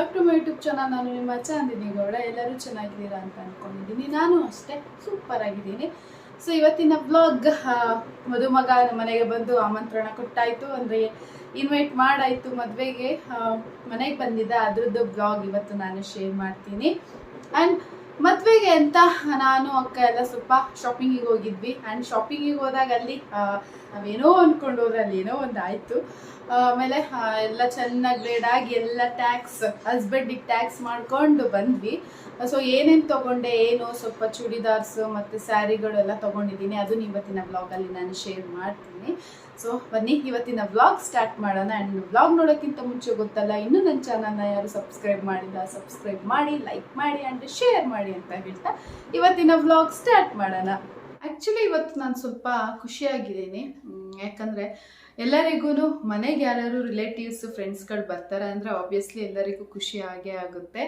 Back to my YouTube channel ನಾನು ನಿಮ್ಮ ಚಾಂದಿನಿ ಗೌಡ ಎಲ್ಲರೂ ಚೆನ್ನಾಗಿದ್ದೀರಾ ಅಂತ ಅಂದ್ಕೊಂಡಿದ್ದೀನಿ ನಾನು ಅಷ್ಟೇ ಸೂಪರ್ ಆಗಿದ್ದೀನಿ. ಸೊ ಇವತ್ತಿನ ಬ್ಲಾಗ್ ಮದುಮಗ ಮನೆಗೆ ಬಂದು ಆಮಂತ್ರಣ ಕೊಟ್ಟಾಯಿತು. ಅಂದರೆ ಇನ್ವೈಟ್ ಮಾಡಾಯಿತು ಮದುವೆಗೆ. ಮನೆಗೆ ಬಂದಿದ್ದ ಅದ್ರದ್ದು ಬ್ಲಾಗ್ ಇವತ್ತು ನಾನು ಶೇರ್ ಮಾಡ್ತೀನಿ. ಆ್ಯಂಡ್ ಮದುವೆಗೆ ಅಂತ ನಾನು ಅಕ್ಕ ಎಲ್ಲ ಸ್ವಲ್ಪ ಶಾಪಿಂಗಿಗೆ ಹೋಗಿದ್ವಿ. ಆ್ಯಂಡ್ ಶಾಪಿಂಗಿಗೆ ಹೋದಾಗ ಅಲ್ಲಿ ನಾವೇನೋ ಅಂದ್ಕೊಂಡು ಹೋದ್ರೆ ಅಲ್ಲಿ ಏನೋ ಒಂದು ಆಯಿತು. ಆಮೇಲೆ ಎಲ್ಲ ಚೆನ್ನಾಗಿ ಗ್ರೇಡ್ ಆಗಿ ಎಲ್ಲ ಟ್ಯಾಕ್ಸ್ ಹಸ್ಬೆಂಡಿಗೆ ಟ್ಯಾಕ್ಸ್ ಮಾಡ್ಕೊಂಡು ಬಂದ್ವಿ. ಸೊ ಏನೇನು ತಗೊಂಡೆ, ಏನು, ಸ್ವಲ್ಪ ಚೂಡಿದಾರ್ಸ್ ಮತ್ತು ಸ್ಯಾರಿಗಳೆಲ್ಲ ತಗೊಂಡಿದ್ದೀನಿ. ಅದನ್ನ ಇವತ್ತಿನ ಬ್ಲಾಗಲ್ಲಿ ನಾನು ಶೇರ್ ಮಾಡ್ತೀನಿ. ಸೊ ಬನ್ನಿ, ಇವತ್ತಿನ ಬ್ಲಾಗ್ ಸ್ಟಾರ್ಟ್ ಮಾಡೋಣ. ಆ್ಯಂಡ್ ಬ್ಲಾಗ್ ನೋಡೋಕ್ಕಿಂತ ಮುಂಚೆ ಗೊತ್ತಲ್ಲ, ಇನ್ನೂ ನನ್ನ ಚಾನಲ್ನ ಯಾರು ಸಬ್ಸ್ಕ್ರೈಬ್ ಮಾಡಿಲ್ಲ ಸಬ್ಸ್ಕ್ರೈಬ್ ಮಾಡಿ ಲೈಕ್ ಮಾಡಿ ಆ್ಯಂಡ್ ಶೇರ್ ಮಾಡಿ ಅಂತ ಹೇಳ್ತಾ, ಇವತ್ತಿನ ಬ್ಲಾಗ್ ಸ್ಟಾರ್ಟ್ ಮಾಡೋಣ. ಆ್ಯಕ್ಚುಲಿ ಇವತ್ತು ನಾನು ಸ್ವಲ್ಪ ಖುಷಿಯಾಗಿದ್ದೀನಿ. ಯಾಕಂದರೆ ಎಲ್ಲರಿಗೂ ಮನೆಗೆ ಯಾರು ರಿಲೇಟಿವ್ಸ್ ಫ್ರೆಂಡ್ಸ್ಗಳು ಬರ್ತಾರೆ ಅಂದರೆ ಆಬ್ವಿಯಸ್ಲಿ ಎಲ್ಲರಿಗೂ ಖುಷಿ ಆಗೇ ಆಗುತ್ತೆ.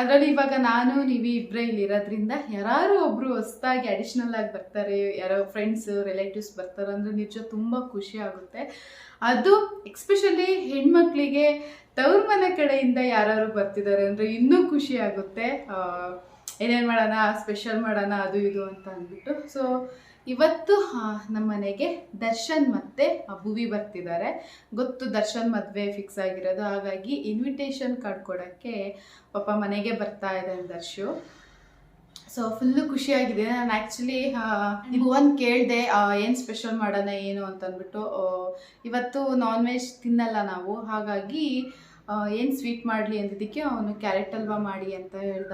ಅದರಲ್ಲಿ ಇವಾಗ ನಾನು, ನೀವು ಇಬ್ಬರೇ ಇಲ್ಲಿರೋದ್ರಿಂದ ಯಾರು ಒಬ್ಬರು ಹೊಸ್ದಾಗಿ ಅಡಿಷ್ನಲ್ ಆಗಿ ಬರ್ತಾರೆ, ಯಾರೋ ಫ್ರೆಂಡ್ಸ್ ರಿಲೇಟಿವ್ಸ್ ಬರ್ತಾರೆ ಅಂದರೆ ನಿಜ ತುಂಬ ಖುಷಿ ಆಗುತ್ತೆ. ಅದು ಎಕ್ಸ್ಪೆಷಲಿ ಹೆಣ್ಮಕ್ಳಿಗೆ ತವ್ರ ಮನೆ ಕಡೆಯಿಂದ ಯಾರು ಬರ್ತಿದ್ದಾರೆ ಅಂದರೆ ಇನ್ನೂ ಖುಷಿ ಆಗುತ್ತೆ. ಏನೇನು ಮಾಡೋಣ ಸ್ಪೆಷಲ್ ಮಾಡೋಣ, ಅದು ಇದು ಅಂತ ಅಂದ್ಬಿಟ್ಟು. ಸೊ ಇವತ್ತು ನಮ್ಮ ಮನೆಗೆ ದರ್ಶನ್ ಮತ್ತೆ ಭುವಿ ಬರ್ತಿದ್ದಾರೆ. ಗೊತ್ತು ದರ್ಶನ್ ಮದುವೆ ಫಿಕ್ಸ್ ಆಗಿರೋದು. ಹಾಗಾಗಿ ಇನ್ವಿಟೇಷನ್ ಕಾರ್ಡ್ ಕೊಡೋಕ್ಕೆ ಪಾಪ ಮನೆಗೆ ಬರ್ತಾ ಇದ್ದಾನೆ ದರ್ಶು. ಸೊ ಫುಲ್ಲು ಖುಷಿಯಾಗಿದೆ. ನಾನು ಆ್ಯಕ್ಚುಲಿ ಭುವನ್ ಕೇಳಿದೆ ಏನು ಸ್ಪೆಷಲ್ ಮಾಡೋಣ, ಏನು ಅಂತ ಅಂದ್ಬಿಟ್ಟು ಇವತ್ತು ನಾನ್ ವೆಜ್ ತಿನ್ನಲ್ಲ ನಾವು. ಹಾಗಾಗಿ ಏನು ಸ್ವೀಟ್ ಮಾಡಲಿ ಅಂದಿದ್ದಕ್ಕೆ ಅವನು ಕ್ಯಾರೆಟ್ ಹಲ್ವಾ ಮಾಡಿ ಅಂತ ಹೇಳ್ದ.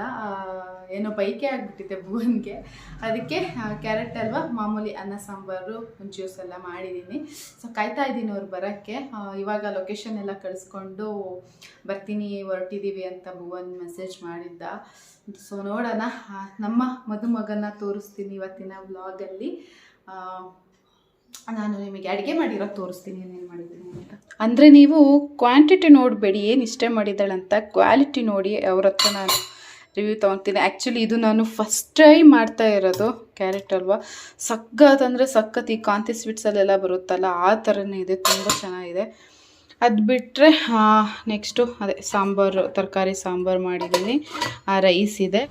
ಏನೋ ಬೈಕೆ ಆಗಿಬಿಟ್ಟಿದೆ ಭುವನ್ಗೆ. ಅದಕ್ಕೆ ಕ್ಯಾರೆಟ್ ಅಲ್ವಾ, ಮಾಮೂಲಿ ಅನ್ನ, ಸಾಂಬಾರು ಜ್ಯೂಸ್ ಎಲ್ಲ ಮಾಡಿದ್ದೀನಿ ಸೊ ಕಾಯ್ತಾ ಇದ್ದೀನಿ ಅವ್ರು ಬರೋಕ್ಕೆ. ಇವಾಗ ಲೊಕೇಶನ್ ಎಲ್ಲ ಕಳಿಸ್ಕೊಂಡು ಬರ್ತೀನಿ ಹೊರಟಿದ್ದೀವಿ ಅಂತ ಭುವನ್ ಮೆಸೇಜ್ ಮಾಡಿದ್ದ. ಸೊ ನೋಡೋಣ. ನಮ್ಮ ಮದುಮಗನ ತೋರಿಸ್ತೀನಿ ಇವತ್ತಿನ ವ್ಲಾಗಲ್ಲಿ ನಾನು ನಿಮಗೆ ಅಡುಗೆ ಮಾಡಿರೋ ತೋರಿಸ್ತೀನಿ ಏನೇನು ಮಾಡಿದ್ದೀನಿ ಅಂತ. ಅಂದರೆ ನೀವು ಕ್ವಾಂಟಿಟಿ ನೋಡಬೇಡಿ, ಏನು ಇಷ್ಟೇ ಮಾಡಿದ್ದಾಳಂತ. ಕ್ವಾಲಿಟಿ ನೋಡಿ ಅವ್ರ ಹತ್ರ ನಾನು ರಿವ್ಯೂ ತೊಗೊತೀನಿ. ಆ್ಯಕ್ಚುಲಿ ಇದು ನಾನು ಫಸ್ಟ್ ಟ್ರೈ ಮಾಡ್ತಾ ಇರೋದು ಕ್ಯಾರೆಟ್ ಅಲ್ವಾ. ಸಖತ್ ಅಂದರೆ ಸಖತ್, ಈ ಕಾಂತಿ ಸ್ವೀಟ್ಸಲ್ಲೆಲ್ಲ ಬರುತ್ತಲ್ಲ, ಆ ಥರನೇ ಇದೆ, ತುಂಬ ಚೆನ್ನಾಗಿದೆ. ಅದು ಬಿಟ್ಟರೆ ನೆಕ್ಸ್ಟು ಅದೇ ಸಾಂಬಾರು, ತರಕಾರಿ ಸಾಂಬಾರು ಮಾಡಿದ್ದೀನಿ. ಆ ರೈಸ್ ಇದೆ.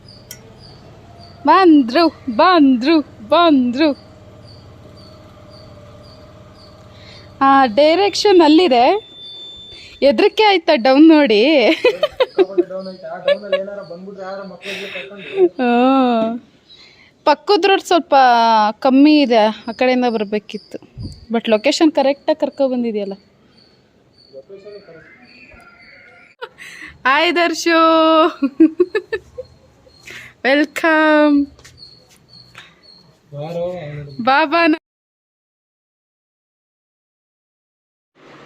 ಬಂದರು ಬಂದರು ಬಂದರು. ಡೈರೆಕ್ಷನ್ ಅಲ್ಲಿದೆ. ಎದ್ರಕ್ಕೆ ಆಯ್ತಾ ಡೌನ್ ನೋಡಿ. ಪಕ್ಕದ ರೋಡ್ ಸ್ವಲ್ಪ ಕಮ್ಮಿ ಇದೆ ಆ ಕಡೆಯಿಂದ ಬರಬೇಕಿತ್ತು. ಬಟ್ ಲೊಕೇಶನ್ ಕರೆಕ್ಟಾಗಿ ಕರ್ಕೊ ಬಂದಿದೆಯಲ್ಲ. Hi Darshu. Welcome Baba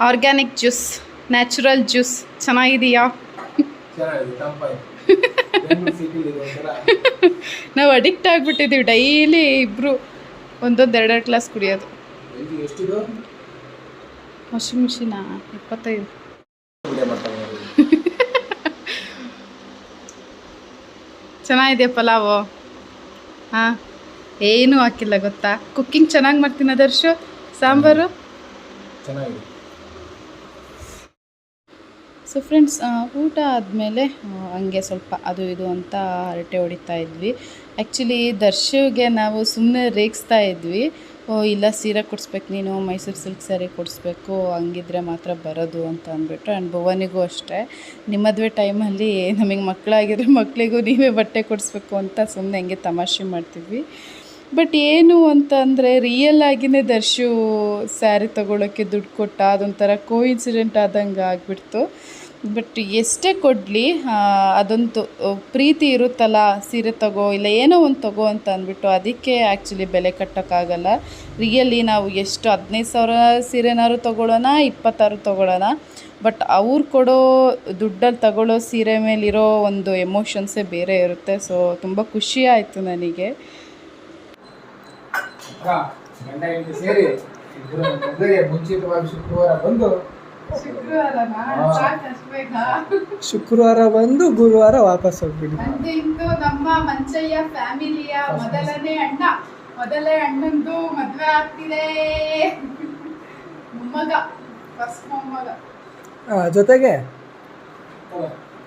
organic juice natural juice ಚೆನ್ನಾಗಿದೆಯಾ? ನಾವು ಅಡಿಕ್ಟ್ ಆಗಿಬಿಟ್ಟಿದ್ದೀವಿ ಡೈಲಿ ಇಬ್ಬರು ಒಂದೊಂದು ಎರಡೆರಡು ಗ್ಲಾಸ್ ಕುಡಿಯೋದು. ವಾಷಿಂಗ್ ಮಿಷಿನಾ ಇಪ್ಪತ್ತೈದು. ಚೆನ್ನಾಗಿದೆ ಪಲಾವು ಹಾಂ? ಏನೂ ಹಾಕಿಲ್ಲ, ಗೊತ್ತಾ? ಕುಕ್ಕಿಂಗ್ ಚೆನ್ನಾಗಿ ಮಾಡ್ತೀನಿ ಅದರ್ಶು ಸಾಂಬಾರು? ಚೆನ್ನಾಗಿದೆ. ಸೊ ಫ್ರೆಂಡ್ಸ್ ಊಟ ಆದಮೇಲೆ ಹಂಗೆ ಸ್ವಲ್ಪ ಅದು ಇದು ಅಂತ ಹರಟೆ ಹೊಡಿತಾ ಇದ್ವಿ. ಆ್ಯಕ್ಚುಲಿ ದರ್ಶಿಗೆ ನಾವು ಸುಮ್ಮನೆ ರೇಗಿಸ್ತಾ ಇದ್ವಿ. ಓ, ಇಲ್ಲ, ಸೀರೆ ಕೊಡಿಸ್ಬೇಕು ನೀನು, ಮೈಸೂರು ಸಿಲ್ಕ್ ಸ್ಯಾರಿ ಕೊಡಿಸ್ಬೇಕು, ಹಂಗಿದ್ರೆ ಮಾತ್ರ ಬರೋದು ಅಂತ ಅಂದ್ಬಿಟ್ಟು ಆ್ಯಂಡ್ ಭುವನಿಗೂ ಅಷ್ಟೇ. ನಿಮ್ಮ ಮದುವೆ ಟೈಮಲ್ಲಿ ನಮಗೆ ಮಕ್ಕಳಾಗಿದ್ರೆ ಮಕ್ಕಳಿಗೂ ನೀವೇ ಬಟ್ಟೆ ಕೊಡಿಸ್ಬೇಕು ಅಂತ ಸುಮ್ಮನೆ ಹಂಗೆ ತಮಾಷೆ ಮಾಡ್ತಿದ್ವಿ. ಬಟ್ ಏನು ಅಂತ ಅಂದರೆ ರಿಯಲ್ ಆಗಿನೇ ದರ್ಶು ಸ್ಯಾರಿ ತೊಗೊಳೋಕ್ಕೆ ದುಡ್ಡು ಕೊಟ್ಟ, ಅದೊಂಥರ ಕೋಇನ್ಸಿಡೆಂಟ್ ಆದಂಗೆ ಆಗಿಬಿಡ್ತು. ಬಟ್ ಎಷ್ಟೇ ಕೊಡಲಿ ಅದೊಂದು ಪ್ರೀತಿ ಇರುತ್ತಲ್ಲ, ಸೀರೆ ತಗೋ ಇಲ್ಲ ಏನೋ ಒಂದು ತಗೋ ಅಂತ ಅಂದ್ಬಿಟ್ಟು ಅದಕ್ಕೆ ಆ್ಯಕ್ಚುಲಿ ಬೆಲೆ ಕಟ್ಟೋಕ್ಕಾಗಲ್ಲ. ರಿಯಲಿ ನಾವು ಎಷ್ಟು ಹದಿನೈದು ಸಾವಿರ ಸೀರೆನಾದ್ರು ತೊಗೊಳ್ಳೋಣ, ಇಪ್ಪತ್ತಾರು ತೊಗೊಳ್ಳೋಣ, ಬಟ್ ಅವ್ರು ಕೊಡೋ ದುಡ್ಡಲ್ಲಿ ತಗೊಳ್ಳೋ ಸೀರೆ ಮೇಲಿರೋ ಒಂದು ಎಮೋಷನ್ಸೇ ಬೇರೆ ಇರುತ್ತೆ. ಸೊ ತುಂಬ ಖುಷಿ ಆಯಿತು ನನಗೆ. ಮುಂಚಿತವಾಗಿ ಶುಕ್ರವಾರ ಬಂದು ಶುಕ್ರವಾರ ಬಂದು ಗುರುವಾರ ವಾಪಸ್ ಹೋಗ್ಬಿಡಿ. ನಂದು ಇಂದು ನಮ್ಮ ಮಂಚಯ್ಯ ಫ್ಯಾಮಿಲಿಯ ಮೊದಲನೇ ಅಣ್ಣ. ಮೊದಲೇ ಅಣ್ಣಂದು ಮದುವೆ ಆಗ್ತಿದೆ. ಮೊಮ್ಮಗ. ಫಸ್ಟ್ ಮೊಮ್ಮಗ. ಜೊತೆಗೆ?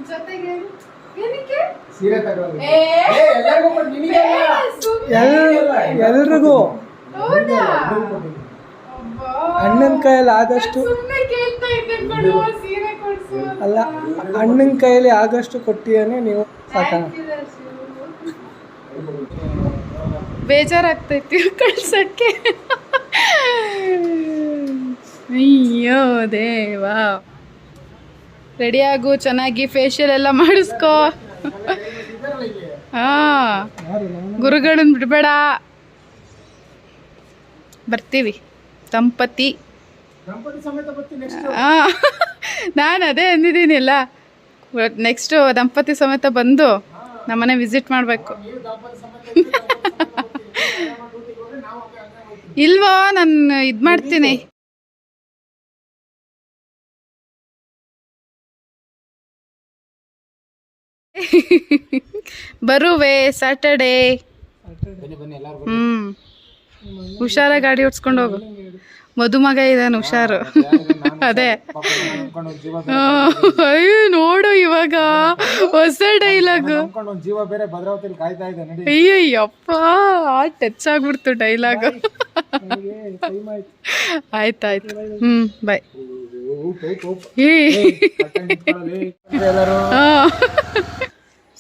ಜೊತೆಗೆ ಏನಕ್ಕೆ? ಸೀರೆ ತಗೊಳ್ಳಿ. ಏ. ಎಲ್ಲರಿಗೂ ನಿನಗೆ ಅಲ್ಲ. ಎಲ್ ಎಲ್ರಿಗೂ. ಹೌದಾ. ಅಣ್ಣನ ಕೈಯಲ್ಲಿ ಆದಷ್ಟು ಅಲ್ಲ ಅಣ್ಣನ ಕೈಯಲ್ಲಿ ಆಗಷ್ಟು ಕೊಟ್ಟಿಯೇ ನೀವು ಸಾಕ Thank you, ಬೇಜಾರಾಗ್ತೈತಿ ಕಳ್ಸಕ್ಕೆ. ಅಯ್ಯೋ ದೇವಾ. ರೆಡಿ ಆಗು ಚೆನ್ನಾಗಿ ಫೇಶಿಯಲ್ ಎಲ್ಲ ಮಾಡಿಸ್ಕೋ. ಹಾ ಗುರುಗಳನ್ನ ಬಿಡಬೇಡ. ಬರ್ತೀವಿ. ದಂಪತಿ. ನಾನು ಅದೇ ಅಂದಿದ್ದೀನಿಲ್ಲ. ನೆಕ್ಸ್ಟು ನೆಕ್ಸ್ಟ್ ದಂಪತಿ ಸಮೇತ ಬಂದು ನಮ್ಮನೆ ವಿಸಿಟ್ ಮಾಡಬೇಕು. ಇಲ್ವೋ ನಾನು ಇದು ಮಾಡ್ತೀನಿ. ಬರುವೆ ಸ್ಯಾಟರ್ಡೇ ಎಲ್ಲಾರು ಹ್ಮ್. ಹುಷಾರ ಗಾಡಿ ಓಡಿಸ್ಕೊಂಡು ಹೋಗು. ಮದುಮಗ ಇದ್ದಾನೆ ಹುಷಾರು. ಅದೇ. ಅಯ್ಯೋ ನೋಡು ಇವಾಗ. ಹೊಸ ಡೈಲಾಗ್. ಅಯ್ಯಯ್ಯಪ್ಪ ಟಚ್ ಆಗ್ಬಿಡ್ತು ಡೈಲಾಗ್. ಆಯ್ತಾಯ್ತು. ಹ್ಮ್ ಬಾಯ್. ಎಲ್ಲರೂ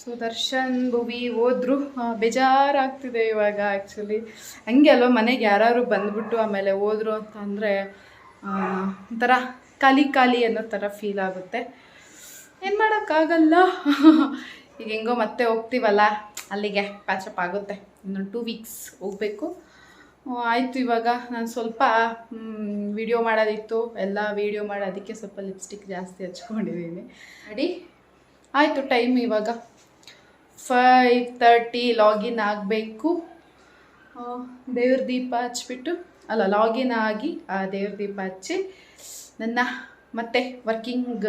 ಸೊ ದರ್ಶನ್ ಭುವಿ ಹೋದ್ರು. ಬೇಜಾರಾಗ್ತಿದೆ ಇವಾಗ ಆ್ಯಕ್ಚುಲಿ ಹಂಗೆ ಅಲ್ವ ಮನೆಗೆ ಯಾರು ಬಂದ್ಬಿಟ್ಟು ಆಮೇಲೆ ಹೋದ್ರು ಅಂತ ಅಂದರೆ ಒಂಥರ ಖಾಲಿ ಖಾಲಿ ಅನ್ನೋ ಥರ ಫೀಲ್ ಆಗುತ್ತೆ. ಏನು ಮಾಡೋಕ್ಕಾಗಲ್ಲ. ಈಗ ಹೆಂಗೋ ಮತ್ತೆ ಹೋಗ್ತೀವಲ್ಲ ಅಲ್ಲಿಗೆ ಪ್ಯಾಚಪ್ ಆಗುತ್ತೆ. ಇನ್ನೊಂದು ಟೂ ವೀಕ್ಸ್ ಹೋಗಬೇಕು. ಆಯಿತು ಇವಾಗ. ನಾನು ಸ್ವಲ್ಪ ವಿಡಿಯೋ ಮಾಡೋದಿತ್ತು. ಎಲ್ಲ ವಿಡಿಯೋ ಮಾಡೋದಕ್ಕೆ ಸ್ವಲ್ಪ ಲಿಪ್ಸ್ಟಿಕ್ ಜಾಸ್ತಿ ಹಚ್ಕೊಂಡಿದ್ದೀನಿ. ಅಡಿ ಆಯಿತು ಟೈಮ್ ಇವಾಗ. ಫೈವ್ ತರ್ಟಿ ಲಾಗಿನ್ ಆಗಬೇಕು. ದೇವ್ರ ದೀಪ ಹಚ್ಬಿಟ್ಟು, ಅಲ್ಲ ಲಾಗಿನ್ ಆಗಿ, ಆ, ದೇವ್ರ ದೀಪ ಹಚ್ಚಿ, ನನ್ನ ಮತ್ತೆ ವರ್ಕಿಂಗ್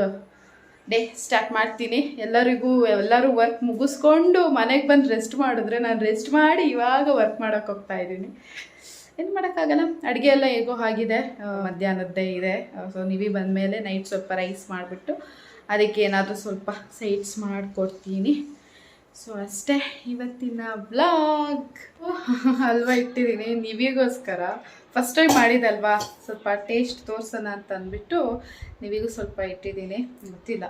ಡೇ ಸ್ಟಾರ್ಟ್ ಮಾಡ್ತೀನಿ. ಎಲ್ಲರಿಗೂ, ಎಲ್ಲರೂ ವರ್ಕ್ ಮುಗಿಸ್ಕೊಂಡು ಮನೆಗೆ ಬಂದು ರೆಸ್ಟ್ ಮಾಡಿದ್ರೆ ನಾನು ರೆಸ್ಟ್ ಮಾಡಿ ಇವಾಗ ವರ್ಕ್ ಮಾಡೋಕ್ಕೆ ಹೋಗ್ತಾ ಇದ್ದೀನಿ. ಏನು ಮಾಡೋಕ್ಕಾಗಲ್ಲ? ಅಡುಗೆ ಎಲ್ಲ ಹೇಗೋ ಆಗಿದೆ. ಮಧ್ಯಾಹ್ನದ್ದೇ ಇದೆ. ಸೊ ನೀವೇ ಬಂದಮೇಲೆ ನೈಟ್ ಸ್ವಲ್ಪ ರೈಸ್ ಮಾಡಿಬಿಟ್ಟು, ಅದಕ್ಕೆ ಏನಾದರೂ ಸ್ವಲ್ಪ ಸೈಡ್ಸ್ ಮಾಡಿಕೊಡ್ತೀನಿ. ಸೊ ಅಷ್ಟೇ, ಇವತ್ತಿನ ಬ್ಲಾಗ್ ಹಲ್ವಾ ಇಟ್ಟಿದ್ದೀನಿ, ನಿವಿಗೋಸ್ಕರ. First time ಮಾಡಿದಲ್ವಾ? ಸ್ವಲ್ಪ ಟೇಸ್ಟ್ ತೋರಿಸೋಣ ಅಂತ ಅಂದ್ಬಿಟ್ಟು ನಿವಿಗೂ ಸ್ವಲ್ಪ ಇಟ್ಟಿದ್ದೀನಿ. ಗೊತ್ತಿಲ್ಲ.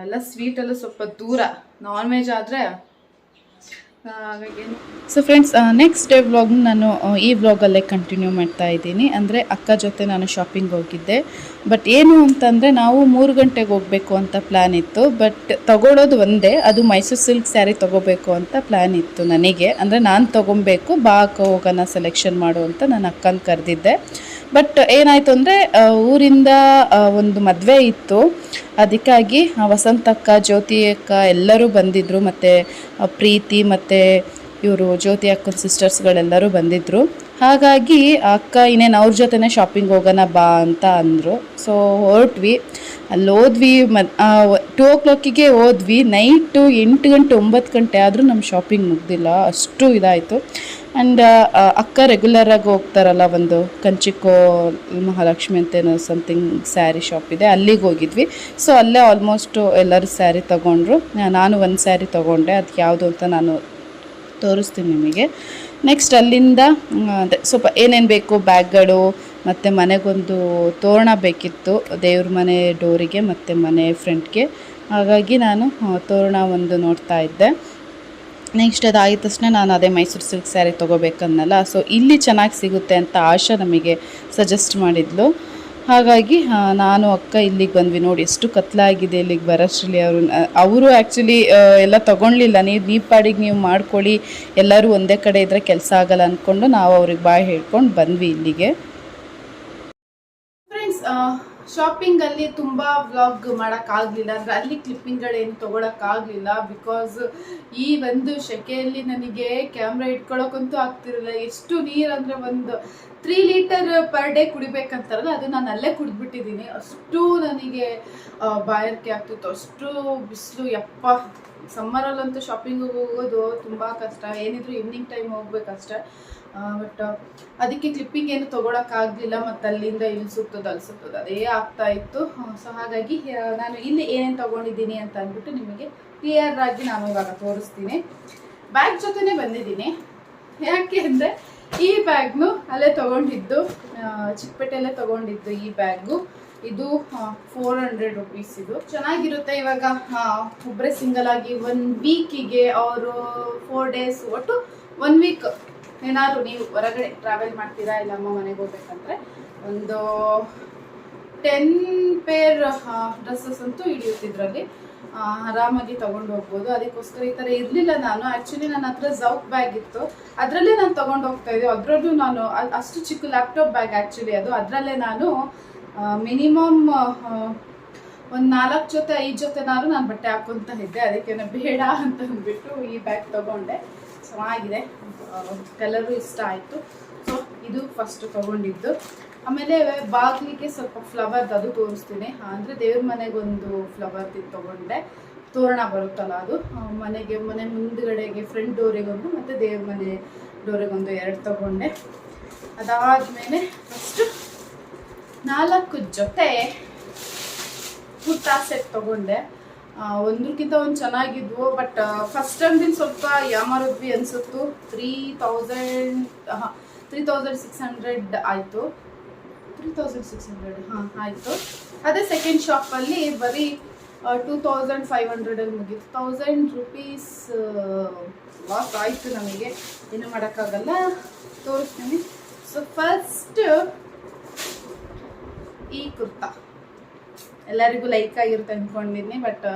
ಎಲ್ಲ ಸ್ವೀಟಲ್ಲೂ ಸ್ವಲ್ಪ ದೂರ. ನಾನ್ ವೆಜ್ ಆದರೆ ಸೊ ಫ್ರೆಂಡ್ಸ್ ನೆಕ್ಸ್ಟ್ ಡೇ ವ್ಲಾಗ್ನ ನಾನು ಈ ವ್ಲಾಗಲ್ಲೇ ಕಂಟಿನ್ಯೂ ಮಾಡ್ತಾ ಇದ್ದೀನಿ. ಅಂದರೆ ಅಕ್ಕ ಜೊತೆ ನಾನು ಶಾಪಿಂಗ್ ಹೋಗಿದ್ದೆ. ಬಟ್ ಏನು ಅಂತಂದರೆ ನಾವು ಮೂರು ಗಂಟೆಗೆ ಹೋಗಬೇಕು ಅಂತ ಪ್ಲ್ಯಾನ್ ಇತ್ತು. ಬಟ್ ತಗೊಳ್ಳೋದು ಒಂದೇ, ಅದು ಮೈಸೂರು ಸಿಲ್ಕ್ ಸ್ಯಾರಿ ತೊಗೋಬೇಕು ಅಂತ ಪ್ಲ್ಯಾನ್ ಇತ್ತು ನನಗೆ. ಅಂದರೆ ನಾನು ತೊಗೊಬೇಕು, ಬಾ ಅಕ್ಕ ಹೋಗೋಣ ಸೆಲೆಕ್ಷನ್ ಮಾಡು ಅಂತ ನಾನು ಅಕ್ಕನ ಕರೆದಿದ್ದೆ. ಬಟ್ ಏನಾಯಿತು ಅಂದರೆ ಊರಿಂದ ಒಂದು ಮದುವೆ ಇತ್ತು. ಅದಕ್ಕಾಗಿ ವಸಂತಕ್ಕ ಜ್ಯೋತಿ ಅಕ್ಕ ಎಲ್ಲರೂ ಬಂದಿದ್ದರು ಮತ್ತು ಪ್ರೀತಿ, ಮತ್ತು ಇವರು ಜ್ಯೋತಿ ಅಕ್ಕನ ಸಿಸ್ಟರ್ಸ್ಗಳೆಲ್ಲರೂ ಬಂದಿದ್ದರು ಹಾಗಾಗಿ ಅಕ್ಕ ಇನ್ನೇನು ಅವ್ರ ಜೊತೆನೇ ಶಾಪಿಂಗ್ ಹೋಗೋಣ ಬಾ ಅಂತ ಅಂದರು. ಸೊ ಹೊರಟ್ವಿ. ಅಲ್ಲಿ ಹೋದ್ವಿ ಮತ್ ಟೂ ಓ ಕ್ಲಾಕಿಗೆ ಹೋದ್ವಿ. ನೈಟು ಎಂಟು ಗಂಟೆ, ಒಂಬತ್ತು ಗಂಟೆ ಆದರೂ ನಮ್ಮ ಶಾಪಿಂಗ್ ಮುಗ್ದಿಲ್ಲ. ಅಷ್ಟು ಇದಾಯಿತು. ಆ್ಯಂಡ್ ಅಕ್ಕ ರೆಗ್ಯುಲರಾಗಿ ಹೋಗ್ತಾರಲ್ಲ ಒಂದು ಕಂಚಿಕೋ, ಮಹಾಲಕ್ಷ್ಮಿ ಅಂತೇನೋ ಸಮಥಿಂಗ್ ಸ್ಯಾರಿ ಶಾಪ್ ಇದೆ, ಅಲ್ಲಿಗೆ ಹೋಗಿದ್ವಿ. ಸೊ ಅಲ್ಲೇ ಆಲ್ಮೋಸ್ಟು ಎಲ್ಲರೂ ಸ್ಯಾರಿ ತೊಗೊಂಡ್ರು. ನಾನು ಒಂದು ಸ್ಯಾರಿ ತೊಗೊಂಡೆ, ಅದು ಯಾವುದು ಅಂತ ನಾನು ತೋರಿಸ್ತೀನಿ ನಿಮಗೆ. ನೆಕ್ಸ್ಟ್ ಅಲ್ಲಿಂದ ಸ್ವಲ್ಪ ಏನೇನು ಬೇಕು, ಬ್ಯಾಗ್ಗಳು, ಮತ್ತು ಮನೆಗೊಂದು ತೋರಣ ಬೇಕಿತ್ತು, ದೇವ್ರ ಮನೆ ಡೋರಿಗೆ ಮತ್ತು ಮನೆ ಫ್ರಂಟ್ಗೆ ಹಾಗಾಗಿ ನಾನು ತೋರಣ ಒಂದು ನೋಡ್ತಾ ಇದ್ದೆ. ನೆಕ್ಸ್ಟ್ ಅದಾಗಿದ ತಕ್ಷಣ ನಾನು ಅದೇ ಮೈಸೂರು ಸಿಲ್ಕ್ ಸ್ಯಾರಿ ತೊಗೋಬೇಕನ್ನಲ್ಲ. ಸೊ ಇಲ್ಲಿ ಚೆನ್ನಾಗಿ ಸಿಗುತ್ತೆ ಅಂತ ಆಶಾ ನಮಗೆ ಸಜೆಸ್ಟ್ ಮಾಡಿದ್ಲು. ಹಾಗಾಗಿ ನಾನು ಅಕ್ಕ ಇಲ್ಲಿಗೆ ಬಂದ್ವಿ ನೋಡಿ, ಎಷ್ಟು ಕತ್ಲಾಗಿದೆ ಇಲ್ಲಿಗೆ ಬರೋಷ್ಟ್ರಲ್ಲಿ ಅವರು. ಅವರು ಆ್ಯಕ್ಚುಲಿ ಎಲ್ಲ ತೊಗೊಳ್ಲಿಲ್ಲ ನೀವು ನೀವು ನೀವು ಮಾಡ್ಕೊಳ್ಳಿ, ಎಲ್ಲರೂ ಒಂದೇ ಕಡೆ ಇದ್ದರೆ ಕೆಲಸ ಆಗಲ್ಲ ಅಂದ್ಕೊಂಡು ನಾವು ಅವ್ರಿಗೆ ಬಾಯ್ ಹೇಳ್ಕೊಂಡು ಬಂದ್ವಿ ಇಲ್ಲಿಗೆ. ಫ್ರೆಂಡ್ಸ್ ಶಾಪಿಂಗ್ ಅಲ್ಲಿ ತುಂಬಾ ವ್ಲಾಗ್ ಮಾಡೋಕ್ಕಾಗಲಿಲ್ಲ. ಅಂದ್ರೆ ಅಲ್ಲಿ ಕ್ಲಿಪ್ಪಿಂಗ್ಗಳೇನು ತಗೊಳಕ್ ಆಗ್ಲಿಲ್ಲ ಬಿಕಾಸ್ ಈ ಒಂದು ಶೆಕೆಯಲ್ಲಿ ನನಗೆ ಕ್ಯಾಮ್ರಾ ಇಟ್ಕೊಳ್ಳೋಕ್ಕಂತೂ ಆಗ್ತಿರಲಿಲ್ಲ ಎಷ್ಟು ನೀರು ಅಂದ್ರೆ ಒಂದು ತ್ರೀ ಲೀಟರ್ ಪರ್ ಡೇ ಕುಡಿಬೇಕಂತಾರಲ್ಲ ಅದು ನಾನು ಅಲ್ಲೇ ಕುಡಿದ್ಬಿಟ್ಟಿದ್ದೀನಿ. ಅಷ್ಟು ನನಗೆ ಬಾಯಾರಿಕೆ ಆಗ್ತಿತ್ತು. ಅಷ್ಟು ಬಿಸಿಲು. ಯಪ್ಪ ಸಮ್ಮರಲ್ಲಂತೂ ಶಾಪಿಂಗಿಗೆ ಹೋಗೋದು ತುಂಬ ಕಷ್ಟ. ಏನಿದ್ರು ಈವ್ನಿಂಗ್ ಟೈಮ್ ಹೋಗ್ಬೇಕಷ್ಟೆ. ಬಟ್ ಅದಕ್ಕೆ ಕ್ಲಿಪ್ಪಿಂಗ್ ಏನು ತೊಗೊಳಕ್ಕಾಗಲಿಲ್ಲ, ಮತ್ತು ಅಲ್ಲಿಂದ ಇಲ್ಲಿ ಸುತ್ತದ, ಅಲ್ಲಿ ಸುತ್ತೋದು, ಅದೇ ಆಗ್ತಾ ಇತ್ತು. ಸೊ ಹಾಗಾಗಿ ನಾನು ಇಲ್ಲಿ ಏನೇನು ತೊಗೊಂಡಿದ್ದೀನಿ ಅಂತ ಅಂದ್ಬಿಟ್ಟು ನಿಮಗೆ ಕ್ಲಿಯರ್ ಆಗಿ ನಾನು ಇವಾಗ ತೋರಿಸ್ತೀನಿ. ಬ್ಯಾಗ್ ಜೊತೆನೇ ಬಂದಿದ್ದೀನಿ. ಯಾಕೆ ಅಂದರೆ, ಈ ಬ್ಯಾಗ್ನು ಅಲ್ಲೇ ತೊಗೊಂಡಿದ್ದು ಚಿಕ್ಕಪೇಟೆಯಲ್ಲೇ ತೊಗೊಂಡಿದ್ದು ಈ ಬ್ಯಾಗು ಇದು ಫೋರ್ ಹಂಡ್ರೆಡ್ ರುಪೀಸ್ ಇದು. ಚೆನ್ನಾಗಿರುತ್ತೆ ಇವಾಗ ಒಬ್ಬರೇ ಸಿಂಗಲ್ ಆಗಿ ಒನ್ ವೀಕಿಗೆ ಅವರು ಫೋರ್ ಡೇಸ್ ಒಟ್ಟು ಒನ್ ವೀಕ್ ಏನಾದ್ರು ನೀವು ಹೊರಗಡೆ ಟ್ರಾವೆಲ್ ಮಾಡ್ತೀರಾ ಇಲ್ಲ ಅಮ್ಮ ಮನೆಗೆ ಹೋಗ್ಬೇಕಂದ್ರೆ ಒಂದು ಟೆನ್ ಪೇರ್ ಡ್ರೆಸ್ಸಸ್ ಅಂತೂ ಹಿಡಿಯುತ್ತಿದ್ರಲ್ಲಿ ಆರಾಮಾಗಿ ತಗೊಂಡು ಹೋಗ್ಬೋದು. ಅದಕ್ಕೋಸ್ಕರ ಈ ಥರ ಇರಲಿಲ್ಲ ನಾನು. ಆ್ಯಕ್ಚುಲಿ ನನ್ನ ಹತ್ರ ಜೌಕ್ ಬ್ಯಾಗ್ ಇತ್ತು. ಅದರಲ್ಲೇ ನಾನು ತೊಗೊಂಡು ಹೋಗ್ತಾ ಇದ್ದೆ. ಅದರಲ್ಲೂ ನಾನು ಅಷ್ಟು ಚಿಕ್ಕ ಲ್ಯಾಪ್ಟಾಪ್ ಬ್ಯಾಗ್ ಆ್ಯಕ್ಚುಲಿ ಅದು. ಅದರಲ್ಲೇ ನಾನು ಮಿನಿಮಮ್ ಒಂದು ನಾಲ್ಕು ಜೊತೆ, ಐದು ಜೊತೆ ನಾನು ಬಟ್ಟೆ ಹಾಕೊತ ಇದ್ದೆ. ಅದಕ್ಕೆ ಬೇಡ ಅಂತ ಅಂದ್ಬಿಟ್ಟು ಈ ಬ್ಯಾಗ್ ತಗೊಂಡೆ. ಚೆನ್ನಾಗಿದೆ. ಕಲರು ಇಷ್ಟ ಆಯಿತು. ಸೊ ಇದು ಫಸ್ಟ್ ತಗೊಂಡಿದ್ದು. ಆಮೇಲೆ ಬಾಗಿಲಿಗೆ ಸ್ವಲ್ಪ ಫ್ಲವರ್ದು ಅದು ತೋರಿಸ್ತೀನಿ. ಅಂದರೆ ದೇವ್ರ ಮನೆಗೊಂದು ಒಂದು ಫ್ಲವರ್ದು ತಗೊಂಡೆ. ತೋರಣ ಬರುತ್ತಲ್ಲ ಅದು. ಮನೆಗೆ, ಮನೆ ಮುಂದ್ಗಡೆಗೆ ಫ್ರಂಟ್ ಡೋರಿಗೊಂದು ಮತ್ತು ದೇವ್ರ ಮನೆ ಡೋರಿಗೊಂದು ಎರಡು ತಗೊಂಡೆ. ಅದಾದಮೇಲೆ ಫಸ್ಟು ನಾಲ್ಕು ಜೊತೆ ಕುರ್ತಾ ಸೆಟ್ ತಗೊಂಡೆ. ಒಂದಕ್ಕಿಂತ ಒಂದು ಚೆನ್ನಾಗಿದ್ವು ಬಟ್ ಫಸ್ಟ್ ಟೈಮ್ ಸ್ವಲ್ಪ ಯಾಮಾರದ್ವಿ ಅನ್ಸುತ್ತು. Three thousand three thousand six hundred ಆಯಿತು. ತ್ರೀ ತೌಸಂಡ್ ಸಿಕ್ಸ್ ಹಂಡ್ರೆಡ್ ಹಾಂ, ಆಯಿತು. ಅದೇ ಸೆಕೆಂಡ್ ಶಾಪಲ್ಲಿ ಬರೀ ಟೂ ತೌಸಂಡ್ ಫೈವ್ ಹಂಡ್ರೆಡಲ್ಲಿ ಮುಗೀತು. ತೌಸಂಡ್ ರುಪೀಸ್ ಲಾಸ್ ಆಯಿತು ನಮಗೆ. ಏನು ಮಾಡೋಕ್ಕಾಗಲ್ಲ. ತೋರಿಸ್ತೀನಿ. ಸೊ ಫಸ್ಟ್ ಈ ಕುರ್ತಾ. ಎಲ್ಲರಿಗೂ ಲೈಕ್ ಆಗಿರುತ್ತೆ ಅಂದ್ಕೊಂಡಿದ್ದೀನಿ ಬಟ್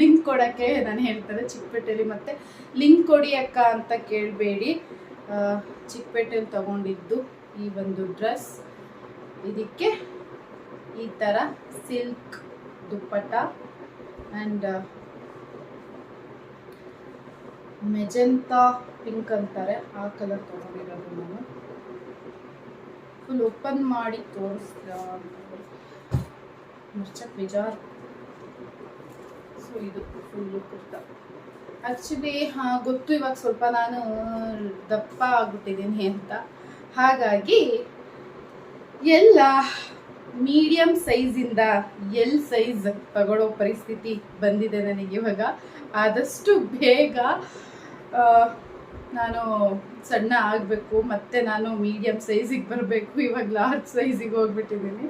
ಲಿಂಕ್ ಕೊಡೋಕ್ಕೆ ನಾನು ಹೇಳ್ತಾರೆ ಚಿಕ್ಕಪೇಟೆಯಲ್ಲಿ ಮತ್ತೆ ಲಿಂಕ್ ಕೊಡಿ ಅಕ್ಕ ಅಂತ ಕೇಳಬೇಡಿ. ಚಿಕ್ಕಪೇಟೆಯಲ್ಲಿ ತಗೊಂಡಿದ್ದು ಈ ಒಂದು ಡ್ರೆಸ್ ಇದಕ್ಕೆ ಈ ಥರ silk dupatta and magenta pink ಅಂತಾರೆ, ಆ ಕಲರ್ ತೊಗೊಂಡಿರೋದು ನಾನು. ಫುಲ್ ಓಪನ್ ಮಾಡಿ ತೋರಿಸ್ದ ಮಿರ್ಚಕ್ ಬೇಜಾರು. ಸೊ ಇದು ಫುಲ್ಲು ಕುರ್ತಾ. ಆ್ಯಕ್ಚುಲಿ ಗೊತ್ತು ಇವಾಗ ಸ್ವಲ್ಪ ನಾನು ದಪ್ಪ ಆಗ್ಬಿಟ್ಟಿದ್ದೀನಿ ಅಂತ. ಹಾಗಾಗಿ, ಎಲ್ಲ ಮೀಡಿಯಮ್ ಸೈಜಿಂದ ಎಲ್ ಸೈಜ್ ತಗೊಳ್ಳೋ ಪರಿಸ್ಥಿತಿ ಬಂದಿದೆ ನನಗೆ ಇವಾಗ. ಆದಷ್ಟು ಬೇಗ ನಾನು ಸಣ್ಣ ಆಗಬೇಕು, ಮತ್ತೆ ನಾನು ಮೀಡಿಯಮ್ ಸೈಜಿಗೆ ಬರಬೇಕು. ಇವಾಗ ಲಾರ್ಜ್ ಸೈಜಿಗೆ ಹೋಗ್ಬಿಟ್ಟಿದ್ದೀನಿ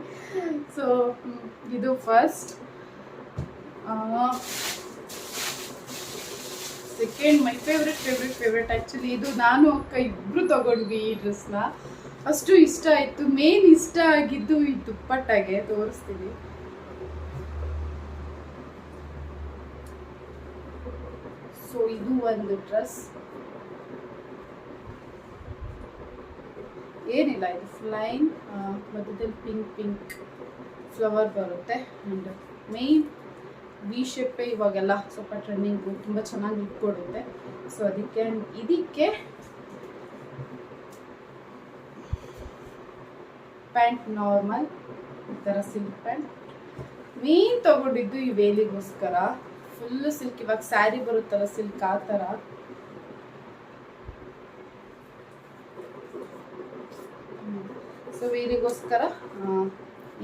ಸೊ ಇದು first second my favourite favourite favourite actually ಇದು ನಾನು ಅಕ್ಕ ಇಬ್ಬರು ತಗೊಂಡ್ವಿ ಈ ಡ್ರೆಸ್ನ ಅಷ್ಟು ಇಷ್ಟ ಆಯಿತು. ಮೇನ್ ಇಷ್ಟ ಆಗಿದ್ದು ಈ ದುಪ್ಪಟ್ಟಾಗೆ ತೋರಿಸ್ತೀನಿ. ಸೊ ಇದು ಒಂದು ಡ್ರೆಸ್ ಏನಿಲ್ಲ, ಇದು ಫ್ಲೈನ್ ಮಧ್ಯದಲ್ಲಿ ಪಿಂಕ್ ಪಿಂಕ್ ಫ್ಲವರ್ ಬರುತ್ತೆ. ಆ್ಯಂಡ್ ಮೇನ್ ವಿ ಶೇಪೇ ಇವಾಗೆಲ್ಲ ಸ್ವಲ್ಪ ಟ್ರೆಂಡಿಂಗು ತುಂಬ ಚೆನ್ನಾಗಿ ಇಟ್ಕೊಡುತ್ತೆ ಕೊಡುತ್ತೆ. ಸೊ ಅದಕ್ಕೆ ಇದಕ್ಕೆ ಪ್ಯಾಂಟ್ ನಾರ್ಮಲ್ ಈ ಥರ ಸಿಲ್ಕ್ ಪ್ಯಾಂಟ್ ಮೇನ್ ತಗೊಂಡಿದ್ದು ಈ ವೇಲಿಗೋಸ್ಕರ ಫುಲ್ಲು ಸಿಲ್ಕ್ ಇವಾಗ ಸ್ಯಾರಿ ಬರುತ್ತಲ್ಲ ಸಿಲ್ಕ್ ಆ ಥರ ಸೊ ಇದಕ್ಕೋಸ್ಕರ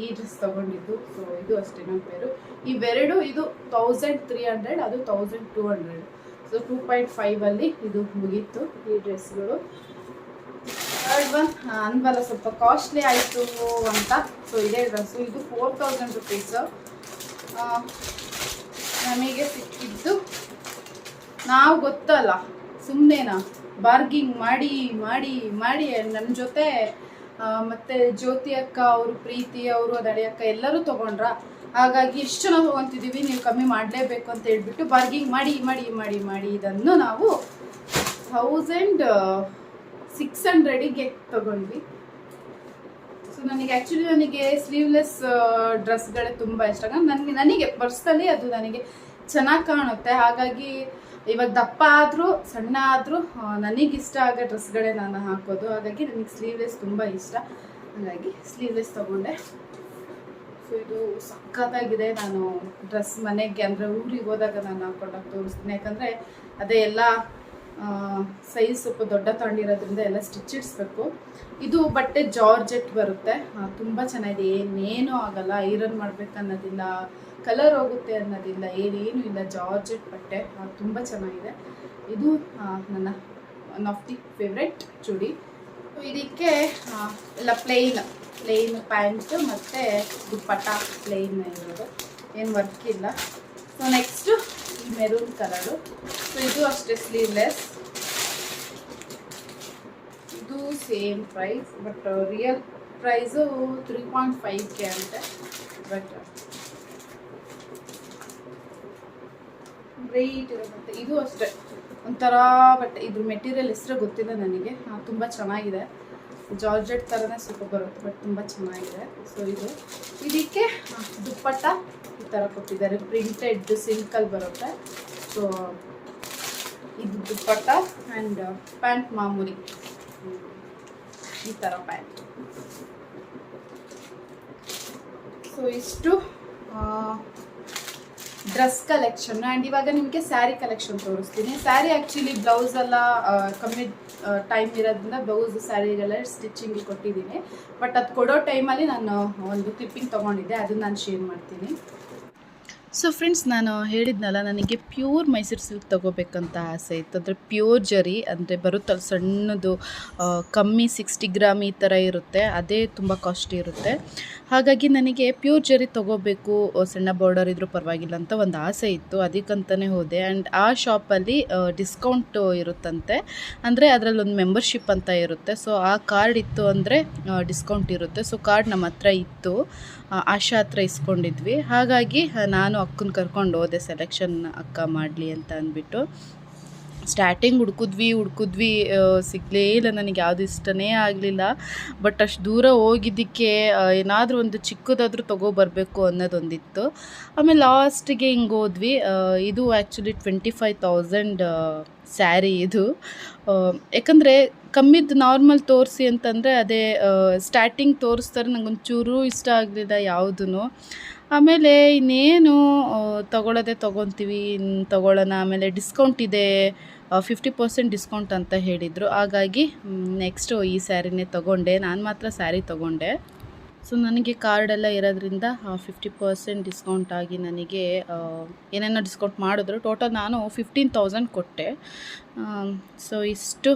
ಈ ಡ್ರೆಸ್ ತಗೊಂಡಿದ್ದು. ಸೊ ಇದು ಅಷ್ಟೇ ನಮ್ಮ ಪೇರು. ಇವೆರಡು, ಇದು ತೌಸಂಡ್ ತ್ರೀ ಹಂಡ್ರೆಡ್ ಅದು thousand two hundred so two point ಫೈವಲ್ಲಿ ಇದು ಮುಗೀತು ಈ ಡ್ರೆಸ್ಗಳು ಥರ್ಡ್ ಒನ್ ಅನ್ಬಲ್ಲ ಸ್ವಲ್ಪ ಕಾಸ್ಟ್ಲಿ ಆಯಿತು ಅಂತ. ಸೊ ಇದೇ ಡ್ರೆಸ್ಸು ಇದು ಫೋರ್ ತೌಸಂಡ್ ರುಪೀಸು ನಮಗೆ ಸಿಕ್ಕಿದ್ದು. ನಾವು ಗೊತ್ತಲ್ಲ ಸುಮ್ಮನೆನಾ ಬಾರ್ಗಿಂಗ್ ಮಾಡಿ ಮಾಡಿ ಮಾಡಿ ನನ್ನ ಜೊತೆ ಮತ್ತೆ ಜ್ಯೋತಿ ಅಕ್ಕ, ಅವರು ಪ್ರೀತಿ, ಅವರು ಅದಳಿ ಅಕ್ಕ ಎಲ್ಲರೂ ತೊಗೊಂಡ್ರ, ಹಾಗಾಗಿ ಎಷ್ಟು ಜನ ತೊಗೊತಿದ್ದೀವಿ, ನೀವು ಕಮ್ಮಿ ಮಾಡಲೇಬೇಕು ಅಂತ ಹೇಳ್ಬಿಟ್ಟು ಬಾರ್ಗಿಂಗ್ ಮಾಡಿ ಮಾಡಿ ಮಾಡಿ ಮಾಡಿ ಇದನ್ನು ನಾವು ಥೌಸಂಡ್ ಸಿಕ್ಸ್ ಹಂಡ್ರೆಡಿಗೆ ತಗೊಂಡ್ವಿ. ಸೊ ನನಗೆ ಆ್ಯಕ್ಚುಲಿ ನನಗೆ ಸ್ಲೀವ್ಲೆಸ್ ಡ್ರೆಸ್ಗಳೇ ತುಂಬ ಇಷ್ಟ. ನನಗೆ ನನಗೆ ಪರ್ಸ್ನಲಿ ಅದು ನನಗೆ ಚೆನ್ನಾಗಿ ಕಾಣುತ್ತೆ. ಹಾಗಾಗಿ ಇವಾಗ ದಪ್ಪ ಆದರೂ, ಸಣ್ಣ ಆದರೂ ನನಗಿಷ್ಟ ಆಗೋ ಡ್ರೆಸ್ಗಳೇ ನಾನು ಹಾಕೋದು. ಹಾಗಾಗಿ ನನಗೆ ಸ್ಲೀವ್ಲೆಸ್ ತುಂಬ ಇಷ್ಟ. ಹಾಗಾಗಿ ಸ್ಲೀವ್ಲೆಸ್ ತೊಗೊಂಡೆ. ಸೊ ಇದು ಸಖತ್ತಾಗಿದೆ. ನಾನು ಡ್ರೆಸ್ ಮನೆಗೆ, ಅಂದರೆ ಊರಿಗೆ ಹೋದಾಗ ನಾನು ಹಾಕೊಂಡಾಗ ತೋರಿಸ್ತೀನಿ. ಯಾಕಂದರೆ ಅದೇ ಎಲ್ಲ ಸೈಜ್ ಸ್ವಲ್ಪ ದೊಡ್ಡ ತಗೊಂಡಿರೋದ್ರಿಂದ ಎಲ್ಲ ಸ್ಟಿಚ್ ಇಡಿಸ್ಬೇಕು. ಇದು ಬಟ್ಟೆ ಜಾರ್ಜೆಟ್ ಬರುತ್ತೆ. ತುಂಬ ಚೆನ್ನಾಗಿದೆ. ಏನೇನೂ ಆಗಲ್ಲ. ಐರನ್ ಮಾಡ್ಬೇಕು ಅನ್ನೋದಿಲ್ಲ ಕಲರ್ ಹೋಗುತ್ತೆ ಅನ್ನೋದಿಲ್ಲ ಏನೇನು ಇಲ್ಲ, ಜಾರ್ಜೆಟ್ ಬಟ್ಟೆ ತುಂಬ ಚೆನ್ನಾಗಿದೆ. ಇದು ನನ್ನ ಒನ್ ಆಫ್ ದಿ ಫೇವ್ರೆಟ್ ಚೂಡಿ. ಇದಕ್ಕೆ ಎಲ್ಲ ಪ್ಲೇನ್ ಪ್ಲೇನ್ ಪ್ಯಾಂಟು ಮತ್ತು ದುಪ್ಪಟ್ಟ ಪ್ಲೇನ್ ಇರೋದು. ಏನು ವರ್ಕ್ ಇಲ್ಲ. ಸೊ ನೆಕ್ಸ್ಟು ಈ ಮೆರೂನ್ ಕಲರು ಸೊ ಇದು ಅಷ್ಟೇ ಸ್ಲೀವ್ಲೆಸ್ ಇದು same price but real price three point five K ಅಂತೆ. ಬಟ್ ಗ್ರೇಟ್ ಇರೋ ಬಟ್ಟೆ. ಇದು ಅಷ್ಟೇ. ಒಂಥರ ಬಟ್ಟೆ. ಇದ್ರ ಮೆಟೀರಿಯಲ್ ಹೆಸರು ಗೊತ್ತಿಲ್ಲ ನನಗೆ. ತುಂಬ ಚೆನ್ನಾಗಿದೆ. ಜಾರ್ಜೆಟ್ ಥರನೇ ಸ್ವಲ್ಪ ಬರುತ್ತೆ ಬಟ್ ತುಂಬ ಚೆನ್ನಾಗಿದೆ. ಸೊ ಇದು. ಇದಕ್ಕೆ ದುಪ್ಪಟ್ಟ ಈ ಥರ ಕೊಟ್ಟಿದ್ದಾರೆ. ಪ್ರಿಂಟೆಡ್ ಸಿಲ್ಕಲ್ಲಿ ಬರುತ್ತೆ. ಸೊ ಇದು ದುಪ್ಪಟ್ಟ ಆ್ಯಂಡ್ ಪ್ಯಾಂಟ್ ಮಾಮೂಲಿ. ಹ್ಮ್. ಈ ಥರ ಪ್ಯಾಂಟ್ ಸೊ ಇಷ್ಟು ಡ್ರೆಸ್ ಕಲೆಕ್ಷನ್ ಆ್ಯಂಡ್ ಇವಾಗ ನಿಮಗೆ ಸ್ಯಾರಿ ಕಲೆಕ್ಷನ್ ತೋರಿಸ್ತೀನಿ. ಸ್ಯಾರಿ ಆ್ಯಕ್ಚುಲಿ ಬ್ಲೌಸ್ ಎಲ್ಲ ಕಮ್ಮಿ ಟೈಮ್ ಇರೋದ್ರಿಂದ ಬ್ಲೌಸ್ ಸ್ಯಾರಿಗೆಲ್ಲ ಸ್ಟಿಚಿಂಗ್ ಕೊಟ್ಟಿದ್ದೀನಿ. ಬಟ್ ಅದು ಕೊಡೋ ಟೈಮಲ್ಲಿ ನಾನು ಒಂದು ಕ್ಲಿಪ್ಪಿಂಗ್ ತೊಗೊಂಡಿದ್ದೆ. ಅದನ್ನು ನಾನು ಶೇರ್ ಮಾಡ್ತೀನಿ. ಸೊ ಫ್ರೆಂಡ್ಸ್ ನಾನು ಹೇಳಿದ್ನಲ್ಲ, ನನಗೆ ಪ್ಯೂರ್ ಮೈಸೂರು ಸಿಲ್ಕ್ ತೊಗೋಬೇಕಂತ ಆಸೆ ಇತ್ತು. ಅಂದರೆ ಪ್ಯೂರ್ ಜರಿ ಅಂದರೆ ಬರುತ್ತಲ್ಲ ಸಣ್ಣದು ಕಮ್ಮಿ ಸಿಕ್ಸ್ಟಿ ಗ್ರಾಮ್ ಈ ಥರ ಇರುತ್ತೆ. ಅದೇ ತುಂಬ ಕಾಸ್ಟ್ಲಿ ಇರುತ್ತೆ. ಹಾಗಾಗಿ ನನಗೆ ಪ್ಯೂರ್ ಜರಿ ತೊಗೋಬೇಕು ಸಣ್ಣ ಬಾರ್ಡರ್ ಇದ್ರೂ ಪರವಾಗಿಲ್ಲ ಅಂತ ಒಂದು ಆಸೆ ಇತ್ತು. ಅದಕ್ಕಂತಲೇ ಹೋದೆ. ಆ್ಯಂಡ್ ಆ ಶಾಪಲ್ಲಿ ಡಿಸ್ಕೌಂಟ್ ಇರುತ್ತಂತೆ. ಅಂದರೆ ಅದರಲ್ಲಿ ಒಂದು ಮೆಂಬರ್ಶಿಪ್ ಅಂತ ಇರುತ್ತೆ. ಸೊ ಆ ಕಾರ್ಡ್ ಇತ್ತು ಅಂದರೆ ಡಿಸ್ಕೌಂಟ್ ಇರುತ್ತೆ. ಸೊ ಕಾರ್ಡ್ ನಮ್ಮ ಹತ್ರ ಇತ್ತು. ಆಶಾ ಹತ್ರ ಇಸ್ಕೊಂಡಿದ್ವಿ. ಹಾಗಾಗಿ ನಾನು ಅಕ್ಕನ ಕರ್ಕೊಂಡು ಹೋದೆ. ಸೆಲೆಕ್ಷನ್ ಅಕ್ಕ ಮಾಡಲಿ ಅಂತ ಅಂದ್ಬಿಟ್ಟು. ಸ್ಟಾರ್ಟಿಂಗ್ ಹುಡ್ಕಿದ್ವಿ ಹುಡ್ಕಿದ್ವಿ ಸಿಗಲೇ ಇಲ್ಲ ನನಗೆ, ಯಾವುದು ಇಷ್ಟನೇ ಆಗಲಿಲ್ಲ. ಬಟ್ ಅಷ್ಟು ದೂರ ಹೋಗಿದ್ದಕ್ಕೆ ಏನಾದರೂ ಒಂದು ಚಿಕ್ಕದಾದರೂ ತೊಗೊಬರ್ಬೇಕು ಅನ್ನೋದೊಂದಿತ್ತು. ಆಮೇಲೆ ಲಾಸ್ಟಿಗೆ ಹಿಂಗೆ ಹೋದ್ವಿ. ಇದು actually twenty five thousand sari ಇದು. ಯಾಕಂದರೆ ಕಮ್ಮಿದ್ದು ನಾರ್ಮಲ್ ತೋರಿಸಿ ಅಂತಂದರೆ ಅದೇ ಸ್ಟಾರ್ಟಿಂಗ್ ತೋರಿಸ್ತಾರೆ, ನಂಗೊಂಚೂರು ಇಷ್ಟ ಆಗಲಿಲ್ಲ ಯಾವುದೂ ಆಮೇಲೆ ಇನ್ನೇನು ತಗೊಳ್ಳೋದೆ ತೊಗೊತೀವಿ ತಗೊಳ್ಳೋಣ ಆಮೇಲೆ ಡಿಸ್ಕೌಂಟ್ ಇದೆ. ಫಿಫ್ಟಿ ಪರ್ಸೆಂಟ್ ಡಿಸ್ಕೌಂಟ್ ಅಂತ ಹೇಳಿದರು. ಹಾಗಾಗಿ ನೆಕ್ಸ್ಟು ಈ ಸ್ಯಾರಿನೇ ತೊಗೊಂಡೆ. ನಾನು ಮಾತ್ರ ಸ್ಯಾರಿ ತೊಗೊಂಡೆ. ಸೊ ನನಗೆ ಕಾರ್ಡೆಲ್ಲ ಇರೋದ್ರಿಂದ ಫಿಫ್ಟಿ ಪರ್ಸೆಂಟ್ ಡಿಸ್ಕೌಂಟ್ ಆಗಿ ನನಗೆ ಏನೇನೋ ಡಿಸ್ಕೌಂಟ್ ಮಾಡಿದ್ರು. ಟೋಟಲ್ ನಾನು ಫಿಫ್ಟೀನ್ ತೌಸಂಡ್ ಕೊಟ್ಟೆ. ಸೊ ಇಷ್ಟು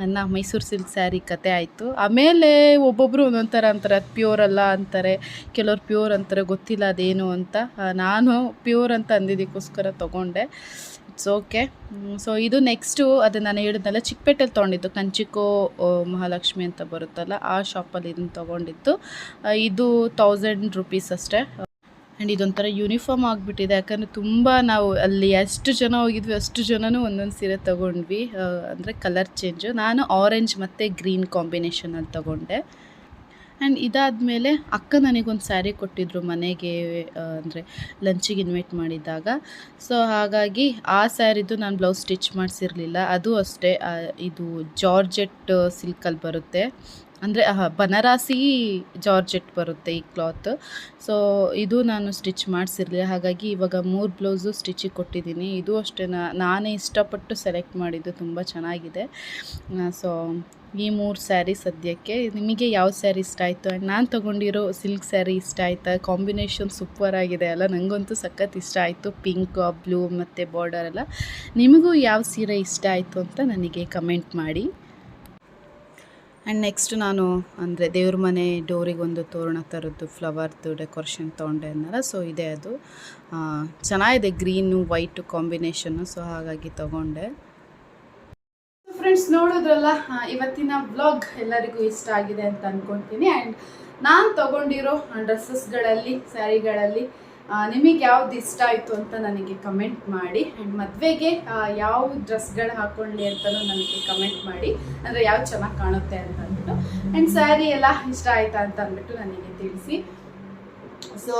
ನನ್ನ ಮೈಸೂರು ಸಿಲ್ಕ್ ಸ್ಯಾರಿ ಕತೆ ಆಯಿತು. ಆಮೇಲೆ ಒಬ್ಬೊಬ್ಬರು ಒಂದೊಂದು ಥರ ಅಂತಾರೆ, ಅದು ಪ್ಯೂರ್ ಅಲ್ಲ ಅಂತಾರೆ. ಕೆಲವ್ರು ಪ್ಯೂರ್ ಅಂತಾರೆ, ಗೊತ್ತಿಲ್ಲ, ಅದೇನು ಅಂತ. ನಾನು ಪ್ಯೂರ್ ಅಂತ ಅಂದಿದ್ದಕ್ಕೋಸ್ಕರ ತೊಗೊಂಡೆ. ಇಟ್ಸ್ ಓಕೆ ಸೊ ಇದು ನೆಕ್ಸ್ಟು ಅದು ನಾನು ಹೇಳಿದ್ನಲ್ಲ ಚಿಕ್ಕಪೇಟೆಲಿ ತೊಗೊಂಡಿದ್ದು, ಕಂಚಿಕೋ ಮಹಾಲಕ್ಷ್ಮಿ ಅಂತ ಬರುತ್ತಲ್ಲ, ಆ ಶಾಪಲ್ಲಿ ಇದನ್ನು ತೊಗೊಂಡಿದ್ದು. ಇದು ತೌಸಂಡ್ ರುಪೀಸ್ ಅಷ್ಟೇ. ಆ್ಯಂಡ್ ಇದೊಂಥರ ಯೂನಿಫಾರ್ಮ್ ಆಗಿಬಿಟ್ಟಿದೆ, ಯಾಕಂದರೆ ತುಂಬ ನಾವು ಅಲ್ಲಿ ಎಷ್ಟು ಜನ ಹೋಗಿದ್ವಿ, ಅಷ್ಟು ಜನನೂ ಒಂದೊಂದು ಸೀರೆ ತೊಗೊಂಡ್ವಿ. ಅಂದರೆ ಕಲರ್ ಚೇಂಜು ನಾನು ಆರೆಂಜ್ ಮತ್ತು ಗ್ರೀನ್ ಕಾಂಬಿನೇಷನಲ್ಲಿ ತೊಗೊಂಡೆ. ಆ್ಯಂಡ್ ಇದಾದಮೇಲೆ ಅಕ್ಕ ನನಗೊಂದು ಸ್ಯಾರಿ ಕೊಟ್ಟಿದ್ರು ಮನೆಗೆ ಅಂದರೆ ಲಂಚಿಗೆ ಇನ್ವೈಟ್ ಮಾಡಿದ್ದಾಗ ಸೊ ಹಾಗಾಗಿ ಆ ಸ್ಯಾರಿದು ನಾನು ಬ್ಲೌಸ್ ಸ್ಟಿಚ್ ಮಾಡಿಸಿರಲಿಲ್ಲ. ಅದು ಅಷ್ಟೇ ಇದು ಜಾರ್ಜೆಟ್ ಸಿಲ್ಕಲ್ಲಿ ಬರುತ್ತೆ. ಅಂದರೆ ಬನಾರಸಿ ಜಾರ್ಜೆಟ್ ಬರುತ್ತೆ ಈ ಕ್ಲಾತ್. ಸೊ ಇದು ನಾನು ಸ್ಟಿಚ್ ಮಾಡಿಸಿರಲಿಲ್ಲ ಹಾಗಾಗಿ ಇವಾಗ ಮೂರು ಬ್ಲೌಸು ಸ್ಟಿಚಿಗೆ ಕೊಟ್ಟಿದ್ದೀನಿ. ಇದು ಅಷ್ಟೇ ನಾನೇ ಇಷ್ಟಪಟ್ಟು ಸೆಲೆಕ್ಟ್ ಮಾಡಿದ್ದು. ತುಂಬ ಚೆನ್ನಾಗಿದೆ. ಸೊ ಈ ಮೂರು ಸ್ಯಾರಿ ಸದ್ಯಕ್ಕೆ. ನಿಮಗೆ ಯಾವ ಸ್ಯಾರಿ ಇಷ್ಟ ಆಯಿತು? ಆ್ಯಂಡ್ ನಾನು ತೊಗೊಂಡಿರೋ ಸಿಲ್ಕ್ ಸ್ಯಾರಿ ಇಷ್ಟ ಆಯಿತಾ? ಕಾಂಬಿನೇಷನ್ ಸೂಪರ್ ಆಗಿದೆ ಅಲ್ಲ? ನನಗಂತೂ ಸಖತ್ ಇಷ್ಟ ಆಯಿತು. ಪಿಂಕ್, ಬ್ಲೂ ಮತ್ತು ಬಾರ್ಡರ್ ಎಲ್ಲ. ನಿಮಗೂ ಯಾವ ಸೀರೆ ಇಷ್ಟ ಆಯಿತು ಅಂತ ನನಗೆ ಕಮೆಂಟ್ ಮಾಡಿ. ಆ್ಯಂಡ್ ನೆಕ್ಸ್ಟ್ ನಾನು ಅಂದರೆ ದೇವ್ರ ಮನೆ ಡೋರಿಗೊಂದು ತೋರಣ ಥರದ್ದು ಫ್ಲವರ್ದು ಡೆಕೋರೇಷನ್ ತೊಗೊಂಡೆ ಅನ್ನಲ್ಲ ಸೊ ಇದೆ ಅದು. ಚೆನ್ನಾಗಿದೆ ಗ್ರೀನು ವೈಟು ಕಾಂಬಿನೇಷನ್ನು ಸೊ ಹಾಗಾಗಿ ತೊಗೊಂಡೆ. ಫ್ರೆಂಡ್ಸ್ ನೋಡಿದ್ರಲ್ಲ ಇವತ್ತಿನ ಬ್ಲಾಗ್ ಎಲ್ಲರಿಗೂ ಇಷ್ಟ ಆಗಿದೆ ಅಂತ ಅಂದ್ಕೊಳ್ತೀನಿ ಆ್ಯಂಡ್ ನಾನು ತಗೊಂಡಿರೋ ಡ್ರೆಸ್ಸಸ್ಗಳಲ್ಲಿ, ಸ್ಯಾರಿಗಳಲ್ಲಿ ನಿಮಗೆ ಯಾವ್ದು ಇಷ್ಟ ಆಯಿತು ಅಂತ ನನಗೆ ಕಮೆಂಟ್ ಮಾಡಿ. ಆ್ಯಂಡ್ ಮದುವೆಗೆ ಯಾವ ಡ್ರೆಸ್ಗಳು ಹಾಕ್ಕೊಳ್ಳಿ ಅಂತಲೂ ನನಗೆ ಕಮೆಂಟ್ ಮಾಡಿ. ಅಂದರೆ ಯಾವ್ದು ಚೆನ್ನಾಗಿ ಕಾಣುತ್ತೆ ಅಂತ ಅಂದ್ಬಿಟ್ಟು. ಆ್ಯಂಡ್ ಸ್ಯಾರಿ ಎಲ್ಲ ಇಷ್ಟ ಆಯ್ತಾ ಅಂತ ಅಂದ್ಬಿಟ್ಟು ನನಗೆ ತಿಳಿಸಿ. ಸೊ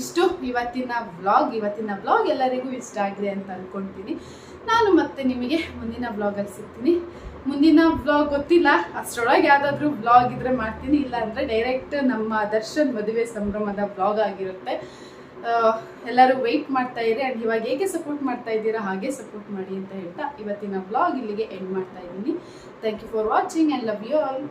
ಇಷ್ಟು ಇವತ್ತಿನ ವ್ಲಾಗ್ ಇವತ್ತಿನ ವ್ಲಾಗ್ ಎಲ್ಲರಿಗೂ ಇಷ್ಟ ಆಗಿದೆ ಅಂತ ಅಂದ್ಕೊಳ್ತೀನಿ ನಾನು ಮತ್ತೆ ನಿಮಗೆ ಮುಂದಿನ ವ್ಲಾಗಲ್ಲಿ ಸಿಗ್ತೀನಿ. ಮುಂದಿನ ವ್ಲಾಗ್ ಗೊತ್ತಿಲ್ಲ. ಅಷ್ಟರೊಳಗೆ ಯಾವುದಾದ್ರೂ ವ್ಲಾಗ್ ಇದ್ರೆ ಮಾಡ್ತೀನಿ. ಇಲ್ಲ ಅಂದ್ರೆ ಡೈರೆಕ್ಟ್ ನಮ್ಮ ದರ್ಶನ್ ಮದುವೆ ಸಂಭ್ರಮದ ವ್ಲಾಗ್ ಆಗಿರುತ್ತೆ. ಎಲ್ಲರೂ ವೆಯ್ಟ್ ಮಾಡ್ತಾ ಇರಿ ಅಂಡ್ ಇವಾಗ ಹೇಗೆ ಸಪೋರ್ಟ್ ಮಾಡ್ತಾ ಇದ್ದೀರಾ ಹಾಗೆ ಸಪೋರ್ಟ್ ಮಾಡಿ ಅಂತ ಹೇಳ್ತಾ ಇವತ್ತಿನ ಬ್ಲಾಗ್ ಇಲ್ಲಿಗೆ ಎಂಡ್ ಮಾಡ್ತಾ ಇದ್ದೀನಿ. Thank you for watching and love you all